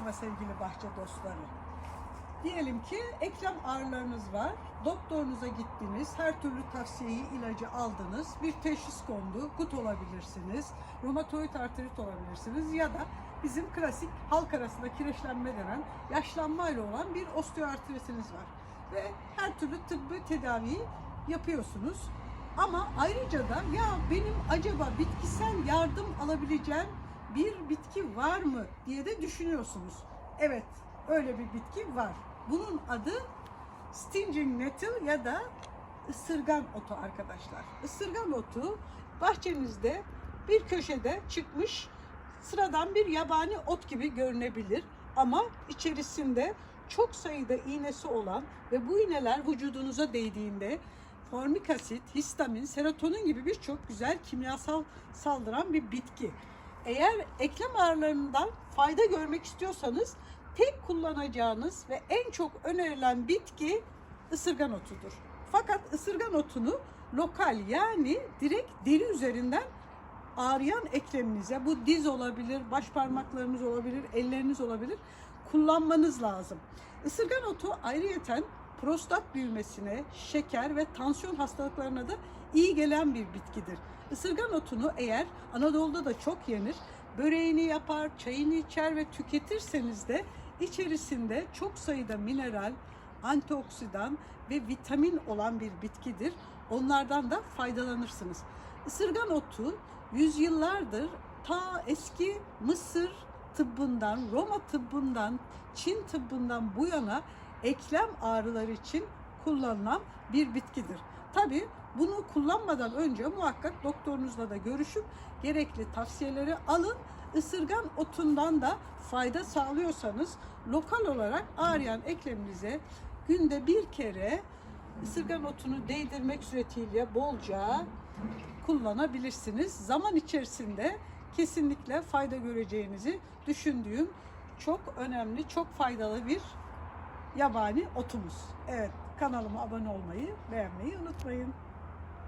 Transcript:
Merhaba sevgili bahçe dostları. Diyelim ki eklem ağrılarınız var. Doktorunuza gittiniz. Her türlü tavsiyeyi, ilacı aldınız. Bir teşhis kondu. Gut olabilirsiniz. Romatoid artrit olabilirsiniz. Ya da bizim klasik halk arasında kireçlenme denen yaşlanmayla olan bir osteoartritiniz var. Ve her türlü tıbbi tedaviyi yapıyorsunuz. Ama ayrıca da ya benim acaba bitkisel yardım alabileceğim bir bitki var mı diye de düşünüyorsunuz. Evet, öyle bir bitki var. Bunun adı stinging nettle ya da ısırgan otu arkadaşlar. Isırgan otu bahçenizde bir köşede çıkmış sıradan bir yabani ot gibi görünebilir ama içerisinde çok sayıda iğnesi olan ve bu iğneler vücudunuza değdiğinde formik asit, histamin, serotonin gibi birçok güzel kimyasal saldıran bir bitki. Eğer eklem ağrılarından fayda görmek istiyorsanız tek kullanacağınız ve en çok önerilen bitki ısırgan otudur. Fakat ısırgan otunu lokal yani direkt deri üzerinden ağrıyan ekleminize bu diz olabilir, baş parmaklarınız olabilir, elleriniz olabilir kullanmanız lazım. Isırgan otu ayrıyeten prostat büyümesine, şeker ve tansiyon hastalıklarına da iyi gelen bir bitkidir. Isırgan otunu eğer Anadolu'da da çok yenir, böreğini yapar, çayını içer ve tüketirseniz de içerisinde çok sayıda mineral, antioksidan ve vitamin olan bir bitkidir. Onlardan da faydalanırsınız. Isırgan otu yüzyıllardır ta eski Mısır tıbbından, Roma tıbbından, Çin tıbbından bu yana eklem ağrıları için kullanılan bir bitkidir. Tabi bunu kullanmadan önce muhakkak doktorunuzla da görüşüp gerekli tavsiyeleri alın. Isırgan otundan da fayda sağlıyorsanız lokal olarak ağrıyan ekleminize günde bir kere ısırgan otunu değdirmek suretiyle bolca kullanabilirsiniz. Zaman içerisinde kesinlikle fayda göreceğinizi düşündüğüm çok önemli, çok faydalı bir yabani otumuz. Evet, kanalıma abone olmayı, beğenmeyi unutmayın.